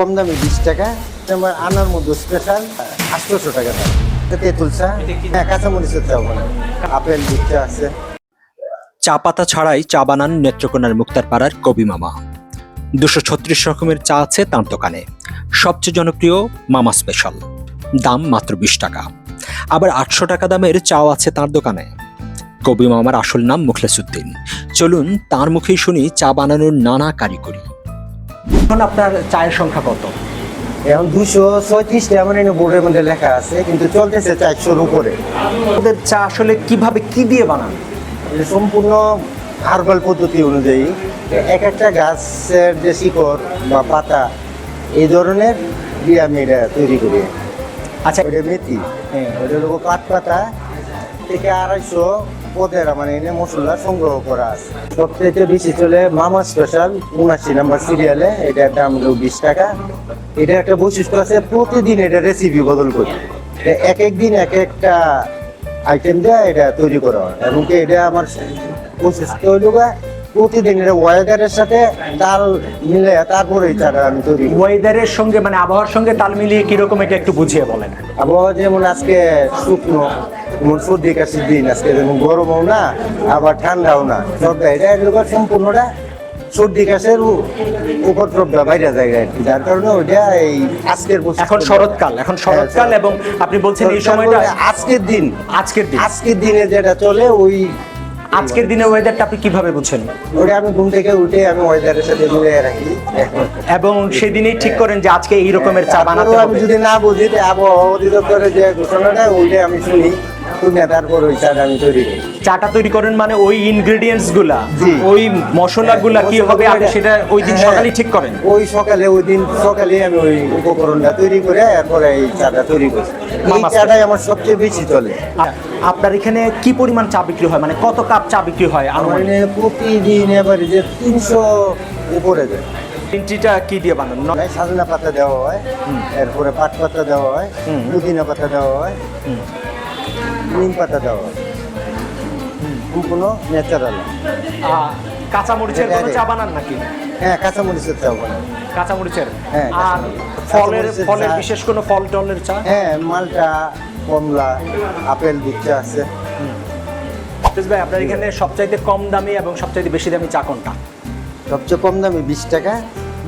কম দামে বিশ টাকা তোমার আনার মধ্যে স্পেশাল আটশোশো টাকা দাম। তেঁতুল চা হ্যাঁ কাঁচামরিচের চা ওখানে আপেল দুধ চা আছে। চা পাতা ছাড়াই চা বানান নেত্রকোনার মুক্তার পাড়ার কবি মামা। দুশো ছত্রিশ রকমের চা আছে তার দোকানে। সবচেয়ে জনপ্রিয় মামা স্পেশাল দাম মাত্র বিশ টাকা। আবার আটশো টাকা দামের চাও আছে তার দোকানে। কবি মামার আসল নাম মুখলেসুদ্দিন চলুন তার মুখেই শুনি চা বানানোর নানা কারিগরি। এখন আপনার চায়ের সংখ্যা কত? এখন দুশো ছয়ত্রিশটা এমন এনে বোর্ডের মধ্যে লেখা আছে কিন্তু চলতেছে চারশোর উপরে। ওদের চা আসলে কীভাবে কি দিয়ে বানান? সম্পূর্ণ হার্বাল পদ্ধতি অনুযায়ী এক একটা গাছের যে শিকড় বা পাতা এই ধরনের দিয়ে আমি এটা তৈরি করি। আচ্ছা। ওইটা মেথি। হ্যাঁ। ওইটা হলো পাট পাতা থেকে আড়াইশো পদের মানে এনে মশলা সংগ্রহ করা আছে। সবচেয়ে বেশি চলে মামা স্পেশাল উনাশি নাম্বার সিরিয়ালে এটার দাম হলো বিশ টাকা। এটা একটা বৈশিষ্ট্য আছে প্রতিদিন এটা রেসিপি বদল করি। এক এক দিন এক একটা আইটেম দেওয়া এটা তৈরি করা হয়। এবং এটা আমার বৈশিষ্ট্য হইল গা, প্রতিদিন এটা ওয়েদারের সাথে তাল মিলে তারপরে চাটা আমি তৈরি ওয়েদারের সঙ্গে মানে আবহাওয়ার সঙ্গে তাল মিলিয়ে কীরকম এটা একটু বুঝিয়ে বলেন। আবহাওয়া যেমন আজকে শুকনো যেমন সর্দি কাশির দিন আজকে যেমন গরমও না আবার ঠান্ডাও না সবটা এটা এগুলো সম্পূর্ণটা সর্দি কাশের উপদ্রবটা বাইরে যায় আর কি যার কারণে ওইটা এই আজকের এখন শরৎকাল এখন শরৎকাল হ্যাঁ, এবং আপনি বলছেন এই সময়টা আজকের দিন। আজকের দিন। আজকের দিনে যেটা চলে ওই আজকের দিনে ওয়েদারটা আপনি কীভাবে বুঝছেন ওটা আমি ঘুম থেকে উঠে আমি ওয়েদারের সাথে মিলিয়ে রাখি। এবং সেদিনই ঠিক করেন যে আজকে এই রকমের চা বানাতে হবে। যদি না বুঝি আবহাওয়া অধিদপ্তরের যে ঘোষণাটা ওইটা আমি শুনি। শুনে তারপর ওই চাটা আমি তৈরি করি। চাটা তৈরি করেন মানে ওই ইনগ্রেডিয়েন্টসগুলা। ওই মশলাগুলা কি হবে? আপনি সেটা ওই দিন হ্যাঁ। সকালেই ঠিক করেন? ওই সকালে ওই দিন সকালে আমি ওই উপকরণটা তৈরি করে এরপরে এই চাটা তৈরি করি। এই চাটাই আমার সবচেয়ে বেশি চলে। আপনার এখানে কি পরিমাণ চা বিক্রি হয়? মানে কত কাপ চা বিক্রি হয় আমার এখানে প্রতিদিন এবারে যে তিনশো উপরে যায়। তিনটিটা কি দিয়ে বানান? মানে সাজনা পাতা দেওয়া হয় এরপরে পাট পাতা দেওয়া হয়। পুদিনা পাতা দেওয়া হয়। নিম পাতা দেওয়া সম্পূর্ণ ন্যাচারাল আ, কাঁচা মরিচের কোনো চা বানান নাকি? হ্যাঁ কাঁচামরিচের চাও বলে কাঁচা মরিচের হ্যাঁ, আর ফলের ফলের বিশেষ কোনো ফল টলের চা? হ্যাঁ মালটা কমলা আপেল দুধটা আছে। ভাই আপনার এখানে সবচাইতে কম দামি এবং সবচাইতে বেশি দামি চা কোনটা? সবচেয়ে কম দামি বিশ টাকা।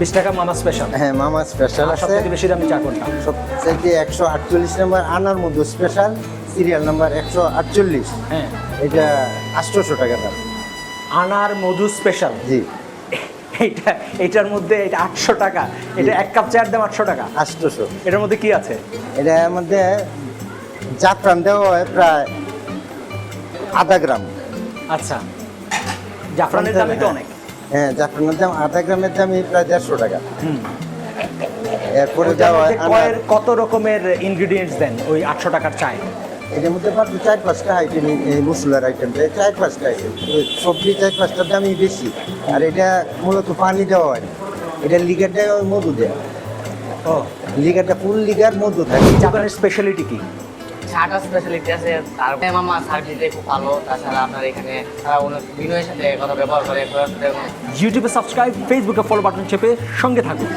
বিশ টাকা মামা স্পেশাল হ্যাঁ মামা স্পেশাল আছে। সবচাইতে বেশি দামি চা কোনটা? সবচাইতে একশো আটচল্লিশ নম্বর আনার মধ্যে স্পেশাল সিরিয়াল নাম্বার একশো আটচল্লিশ। হ্যাঁ। এটা আটশোশো টাকা দাম। আনার মধু স্পেশাল জি। এইটা এটার মধ্যে এটা আটশো টাকা। এটা এক কাপ চায়ের দাম আটশো টাকা। আটশোশো। এটার মধ্যে কি আছে? এটার মধ্যে জাফরান দেওয়া হয় প্রায় আধা গ্রাম। আচ্ছা। জাফরানের দামই তো অনেক। হ্যাঁ জাফরানের দাম আধা গ্রামের দামই প্রায় দেড়শো টাকা। হুম। এরপরে হয় মধ্যে কত রকমের ইনগ্রিডিয়েন্টস দেন ওই আটশো টাকার চায়? এটার মধ্যে মাত্র চার পাঁচটা আইটেম এই মশলার আইটেম দেয় চার পাঁচটা আইটেম সবজি চার পাঁচটার দামই বেশি। আর এটা মূলত পানি দেওয়া হয়। এটা লিগার দেয় ওই মধু দেয়। ও লিগারটা ফুল লিগার মধু থাকে জাপানের স্পেশালিটি কি? চাটা স্পেশালিটি আছে। তার মামা সার্ভিসে খুব ভালো। তাছাড়া আপনার এখানে তারা বিনয়ের সাথে কথা ব্যবহার করে। ইউটিউবে সাবস্ক্রাইব ফেসবুকে ফলো বাটন চেপে সঙ্গে থাকুন।